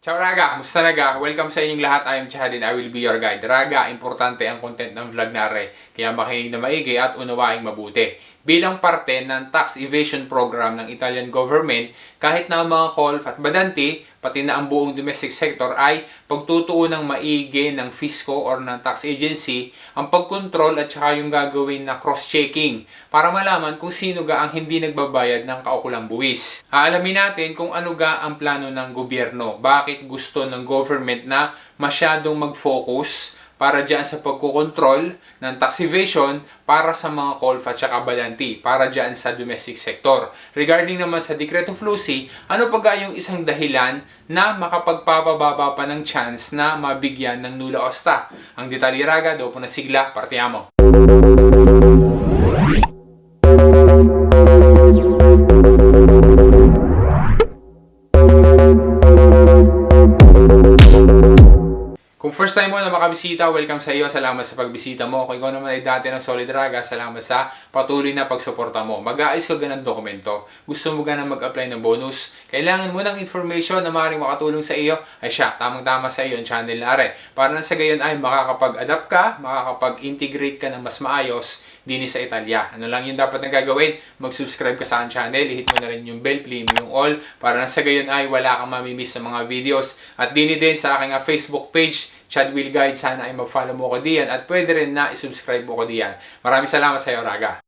Ciao Raga! Musta naga? Welcome sa inyong lahat. I am Chadin. I will be your guide. Raga, importante ang content ng vlog nare. Kaya makinig na maigi at unawaing mabuti. Bilang parte ng tax evasion program ng Italian government, kahit na ang mga colf at badanti, pati na ang buong domestic sector ay pagtutuon ng maigi ng fisco or ng tax agency ang pagkontrol at saka yung gagawin na cross-checking para malaman kung sino ga ang hindi nagbabayad ng kaukulang buwis. Aalamin natin kung ano ga ang plano ng gobyerno. Bakit gusto ng government na masyadong mag-focus para dyan sa pagkukontrol ng tax evasion para sa mga colf at saka balanti, para dyan sa domestic sector. Regarding naman sa Decreto Flusi, ano pa ga yung isang dahilan na makapagpapababa pa ng chance na mabigyan ng nula osta? Ang detalye raga, daw po na sigla, partiamo. Mo na makabisita, welcome sa iyo. Salamat sa pagbisita mo. Kung ikaw naman ay dati ng Solid Raga, salamat sa patuloy na pagsuporta mo. Mag-aayos ka ganang dokumento. Gusto mo ganang mag-apply ng bonus. Kailangan mo ng information na maaaring makatulong sa iyo. Ay siya, tamang-tama sa iyo ang channel na are. Para na sa gayon ay makakapag-adapt ka, makakapag-integrate ka ng mas maayos din sa Italia. Ano lang yung dapat na gagawin? Mag-subscribe ka sa aking channel, i-hit mo na rin yung bell, play mo yung all, para na sa gayon ay wala kang mamimiss sa mga videos. At dini din sa aking ah, Facebook page, Chad Will Guide, sana ay mag-follow mo ko diyan at pwede rin na i-subscribe mo ko diyan. Maraming salamat sa iyo, Raga.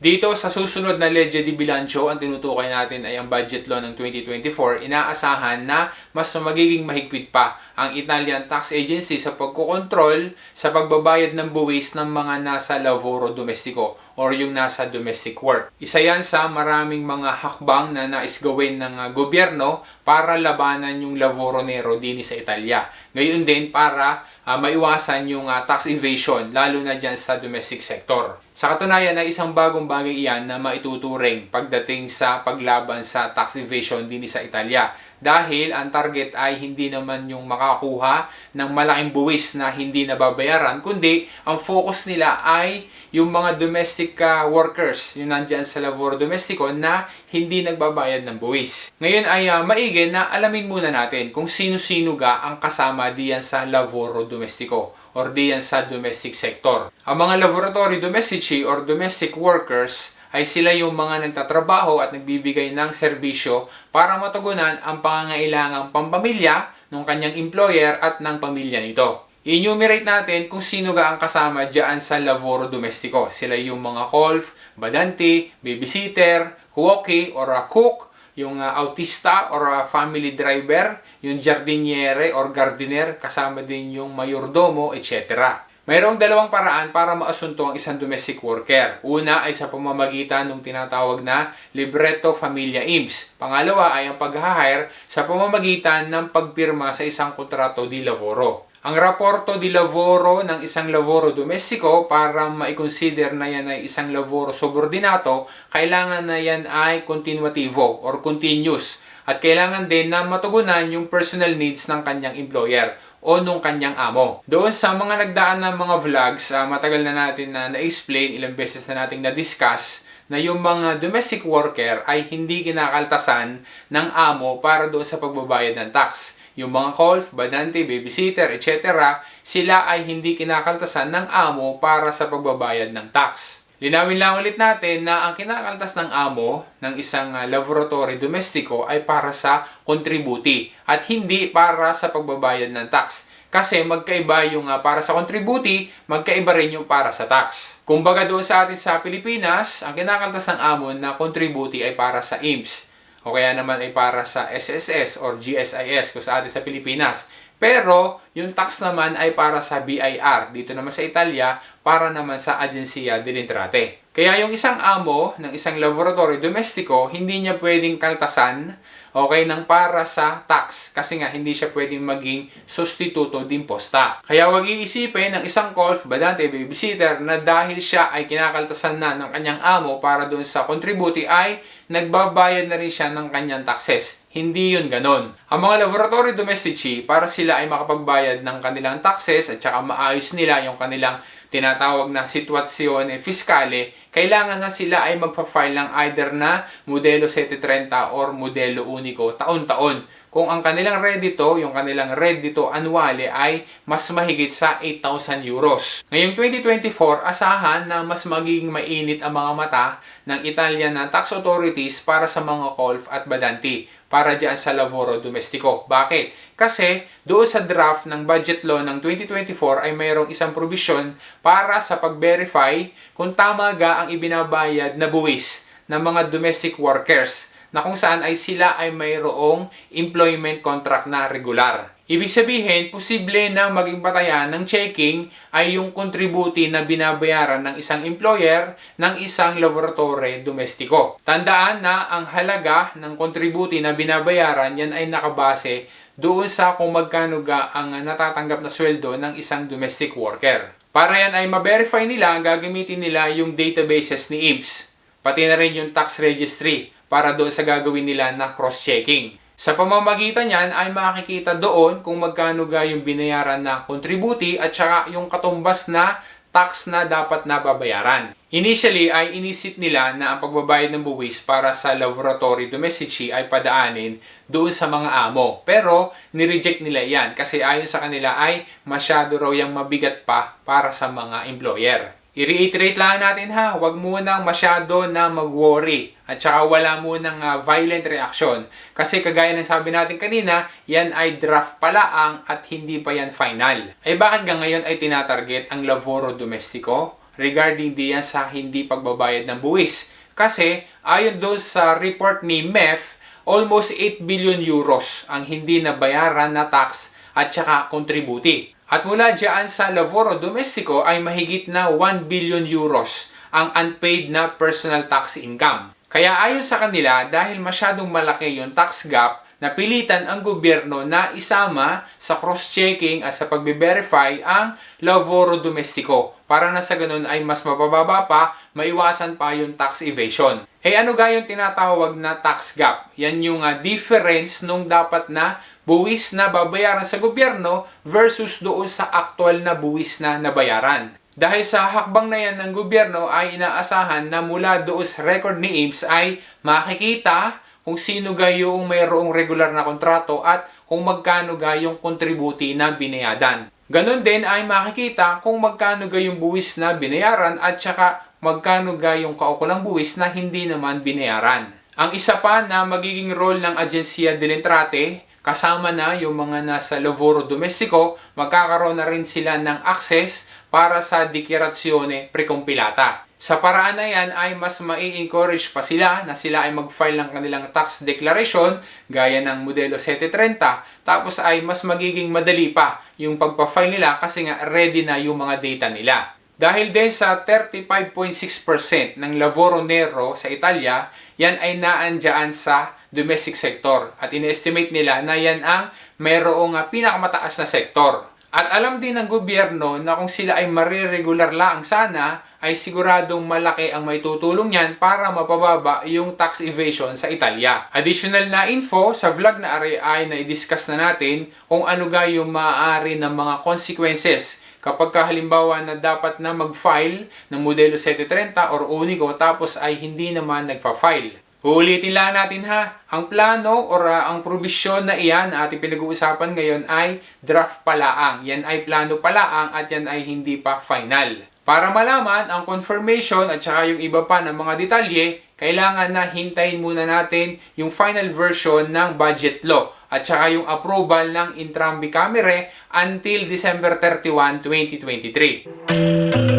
Dito sa susunod na Legge di Bilancio, ang tinutukoy natin ay ang budget law ng 2024. Inaasahan na mas magiging mahigpit pa ang Italian Tax Agency sa pagkokontrol sa pagbabayad ng buwis ng mga nasa lavoro domestico or yung nasa domestic work. Isa yan sa maraming mga hakbang na nais gawin ng uh, gobyerno para labanan yung lavoro nero din sa Italia. Ngayon din para uh, maiwasan yung uh, tax evasion, lalo na dyan sa domestic sector. Sa katunayan ay isang bagong bagay iyan na maituturing pagdating sa paglaban sa tax evasion din sa Italia. Dahil ang target ay hindi naman yung makakuha ng malaking buwis na hindi nababayaran, kundi ang focus nila ay yung mga domestic uh, workers, yung nandyan sa labor domestico na hindi nagbabayad ng buwis. Ngayon ay uh, maigi na alamin muna natin kung sino-sino ga ang kasama diyan sa laboro domestico or diyan sa domestic sector. Ang mga laboratory domestici or domestic workers ay sila yung mga nagtatrabaho at nagbibigay ng serbisyo para matugunan ang pangangailangang pampamilya ng kanyang employer at ng pamilya nito. I-enumerate natin kung sino ga ang kasama dyan sa lavoro domestico. Sila yung mga kolf, badanti, babysitter, kuoki or a cook, yung uh, autista or uh, family driver, yung jardiniere or gardener, kasama din yung mayordomo, etc. Mayroong dalawang paraan para maasunto ang isang domestic worker. Una ay sa pamamagitan ng tinatawag na Libretto Familia IMSS. Pangalawa ay ang pag-hire sa pamamagitan ng pagpirma sa isang kontrato di lavoro. Ang raporto di lavoro ng isang lavoro domestico para ma-consider na yan ay isang lavoro subordinato, kailangan na yan ay continuativo or continuous at kailangan din na matugunan yung personal needs ng kanyang employer o nung kanyang amo. Doon sa mga nagdaan ng mga vlogs, uh, matagal na natin na na-explain, ilang beses na natin na-discuss, na yung mga domestic worker ay hindi kinakaltasan ng amo para doon sa pagbabayad ng tax. Yung mga golf, badante, babysitter, etc., sila ay hindi kinakaltasan ng amo para sa pagbabayad ng tax. Linawin lang ulit natin na ang kinakaltas ng amo ng isang uh, laboratory domestico ay para sa contributi at hindi para sa pagbabayad ng tax. Kasi magkaiba yung uh, para sa contributi, magkaiba rin yung para sa tax. Kumbaga doon sa atin sa Pilipinas, ang kinakaltas ng amo na contributi ay para sa IMSS. O kaya naman ay para sa SSS or GSIS kung sa atin sa Pilipinas. Pero, yung tax naman ay para sa BIR. Dito naman sa Italia, para naman sa Agencia dell'Entrate. Kaya yung isang amo ng isang laboratory domestico, hindi niya pwedeng kaltasan okay, ng para sa tax kasi nga hindi siya pwedeng maging sustituto din posta. Kaya wag iisipin ng isang golf badante babysitter na dahil siya ay kinakaltasan na ng kanyang amo para doon sa contributi ay nagbabayad na rin siya ng kanyang taxes. Hindi yun ganon. Ang mga laboratory domestici, para sila ay makapagbayad ng kanilang taxes at saka maayos nila yung kanilang tinatawag na sitwasyon fiskale, kailangan na sila ay magpa-file ng either na modelo 730 or modelo unico taon-taon. kung ang kanilang reddito, yung kanilang reddito annuale ay mas mahigit sa 8,000 euros. Ngayong 2024, asahan na mas magiging mainit ang mga mata ng Italian na tax authorities para sa mga Colf at Badanti para diyan sa Lavoro Domestico. Bakit? Kasi doon sa draft ng budget law ng 2024 ay mayroong isang provision para sa pag-verify kung tama ga ang ibinabayad na buwis ng mga domestic workers na kung saan ay sila ay mayroong employment contract na regular. Ibig sabihin, posible na maging batayan ng checking ay yung kontributi na binabayaran ng isang employer ng isang laboratory domestiko. Tandaan na ang halaga ng kontributi na binabayaran yan ay nakabase doon sa kung magkano ga ang natatanggap na sweldo ng isang domestic worker. Para yan ay ma-verify nila, gagamitin nila yung databases ni IMSS, pati na rin yung tax registry para doon sa gagawin nila na cross-checking. Sa pamamagitan niyan ay makikita doon kung magkano ga yung binayaran na kontributi at saka yung katumbas na tax na dapat na babayaran. Initially ay inisip nila na ang pagbabayad ng buwis para sa laboratory domestici ay padaanin doon sa mga amo. Pero nireject nila yan kasi ayon sa kanila ay masyado raw yung mabigat pa para sa mga employer. I-reiterate lang natin ha, wag munang masyado na mag-worry at saka wala munang uh, violent reaction. Kasi kagaya ng sabi natin kanina, yan ay draft palaang at hindi pa yan final. Ay bakit nga ngayon ay tinatarget ang Lavoro Domestico regarding diyan sa hindi pagbabayad ng buwis? Kasi ayon doon sa report ni MEF, almost 8 billion euros ang hindi nabayaran na tax at saka kontributi. At mula dyan sa Lavoro Domestico ay mahigit na 1 billion euros ang unpaid na personal tax income. Kaya ayon sa kanila, dahil masyadong malaki yung tax gap, napilitan ang gobyerno na isama sa cross-checking at sa pagbe-verify ang Lavoro Domestico para na sa ganun ay mas mabababa pa, maiwasan pa yung tax evasion. Eh ano ga tinatawag na tax gap? Yan yung uh, difference nung dapat na buwis na babayaran sa gobyerno versus doon sa aktual na buwis na nabayaran. Dahil sa hakbang na yan ng gobyerno ay inaasahan na mula doon sa record ni IMSS ay makikita kung sino ga yung mayroong regular na kontrato at kung magkano ga yung kontributi na binayadan. Ganon din ay makikita kung magkano ga yung buwis na binayaran at saka magkano ga yung kaukulang buwis na hindi naman binayaran. Ang isa pa na magiging role ng Agencia del Entrate kasama na yung mga nasa Lavoro Domestico, magkakaroon na rin sila ng access para sa dichiarazione precompilata. Sa paraan na yan ay mas mai-encourage pa sila na sila ay mag-file ng kanilang tax declaration gaya ng modelo 730 tapos ay mas magiging madali pa yung pagpa-file nila kasi nga ready na yung mga data nila. Dahil din sa 35.6% ng lavoro nero sa Italia, yan ay naandyan sa domestic sector. At in-estimate nila na yan ang mayroong uh, pinakamataas na sektor. At alam din ng gobyerno na kung sila ay mariregular lang sana, ay siguradong malaki ang may tutulong yan para mapababa yung tax evasion sa Italia. Additional na info sa vlog na ari ay na-discuss na natin kung ano ga yung maaari ng mga consequences kapag halimbawa na dapat na mag-file ng modelo 730 or Unico tapos ay hindi naman nagpa-file. Uulitin lang natin ha, ang plano or uh, ang probisyon na iyan na ating pinag-uusapan ngayon ay draft palaang. Yan ay plano palaang at yan ay hindi pa final. Para malaman ang confirmation at saka yung iba pa ng mga detalye, kailangan na hintayin muna natin yung final version ng budget law at saka yung approval ng Intrambi Camere until December 31, 2023.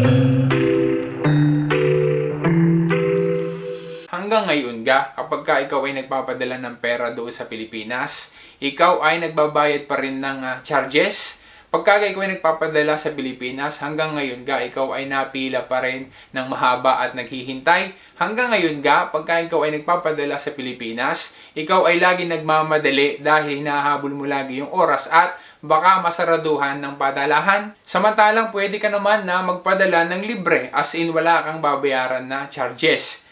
Hanggang ngayon ga, kapag ka ikaw ay nagpapadala ng pera doon sa Pilipinas, ikaw ay nagbabayad pa rin ng uh, charges. Pagka ikaw ay nagpapadala sa Pilipinas, hanggang ngayon ga, ikaw ay napila pa rin ng mahaba at naghihintay. Hanggang ngayon ga, pagka ikaw ay nagpapadala sa Pilipinas, ikaw ay lagi nagmamadali dahil hinahabol mo lagi yung oras at baka masaraduhan ng padalahan. Samantalang pwede ka naman na magpadala ng libre as in wala kang babayaran na charges.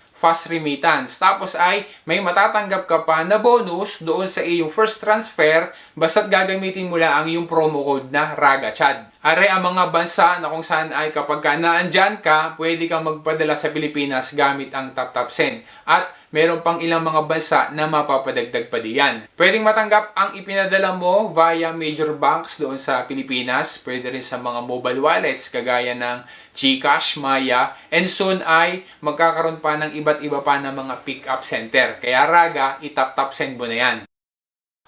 fast remittance. Tapos ay may matatanggap ka pa na bonus doon sa iyong first transfer basta't gagamitin mo lang ang iyong promo code na RAGACHAD. Are ang mga bansa na kung saan ay kapag ka naandyan ka, pwede kang magpadala sa Pilipinas gamit ang TapTapSend. At meron pang ilang mga bansa na mapapadagdag pa diyan. Pwedeng matanggap ang ipinadala mo via major banks doon sa Pilipinas. Pwede rin sa mga mobile wallets kagaya ng GCash, Maya, and soon ay magkakaroon pa ng iba't iba pa ng mga pick-up center. Kaya raga, itap-tap send mo na yan.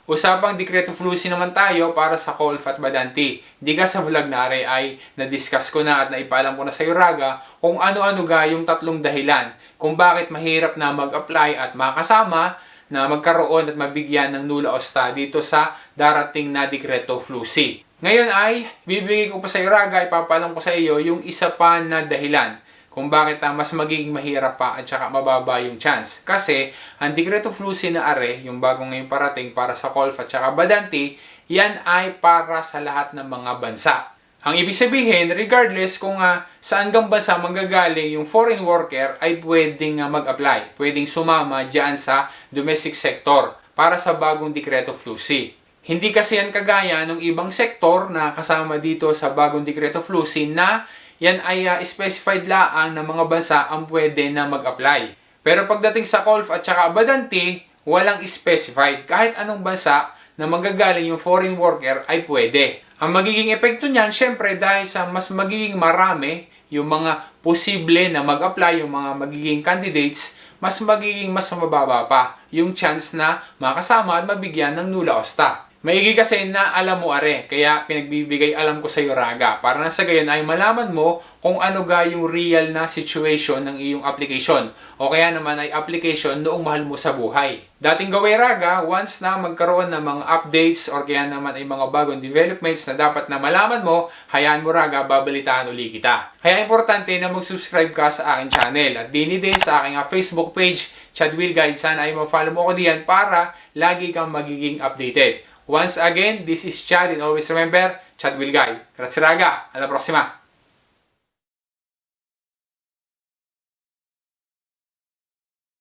Usapang Dekreto Flusi naman tayo para sa Colf at Badanti. Di ka sa vlog na are ay na-discuss ko na at naipaalam ko na sa iyo Raga kung ano-ano ga yung tatlong dahilan kung bakit mahirap na mag-apply at makasama na magkaroon at mabigyan ng nula osta dito sa darating na Dekreto Flusi. Ngayon ay bibigay ko pa sa iyo Raga, ipapaalam ko sa iyo yung isa pa na dahilan kung bakit ah, mas magiging mahirap pa at saka mababa yung chance. Kasi ang Decreto Flusi na are, yung bagong ngayon parating para sa Colf at saka Badanti, yan ay para sa lahat ng mga bansa. Ang ibig sabihin, regardless kung uh, saan gang bansa manggagaling yung foreign worker ay pwedeng uh, mag-apply, pwedeng sumama dyan sa domestic sector para sa bagong Decreto Flusi. Hindi kasi yan kagaya ng ibang sektor na kasama dito sa bagong Decreto Flusi na yan ay uh, specified laang ng mga bansa ang pwede na mag-apply. Pero pagdating sa Colf at saka Abadanti, walang specified. Kahit anong bansa na magagaling yung foreign worker ay pwede. Ang magiging epekto niyan, syempre dahil sa mas magiging marami yung mga posible na mag-apply, yung mga magiging candidates, mas magiging mas mababa pa yung chance na makasama at mabigyan ng nula osta. Maigi kasi na alam mo are, kaya pinagbibigay alam ko sa iyo raga para na sa gayon ay malaman mo kung ano ga yung real na situation ng iyong application o kaya naman ay application noong mahal mo sa buhay. Dating gawin raga, once na magkaroon ng mga updates or kaya naman ay mga bagong developments na dapat na malaman mo, hayaan mo raga, babalitaan uli kita. Kaya importante na mag-subscribe ka sa aking channel at dini din sa aking uh, Facebook page, Chad Will Guide. Sana ay ma-follow mo ko diyan para lagi kang magiging updated. Once again, this is Chad and always remember, Chad will guide. Grazie raga, alla prossima!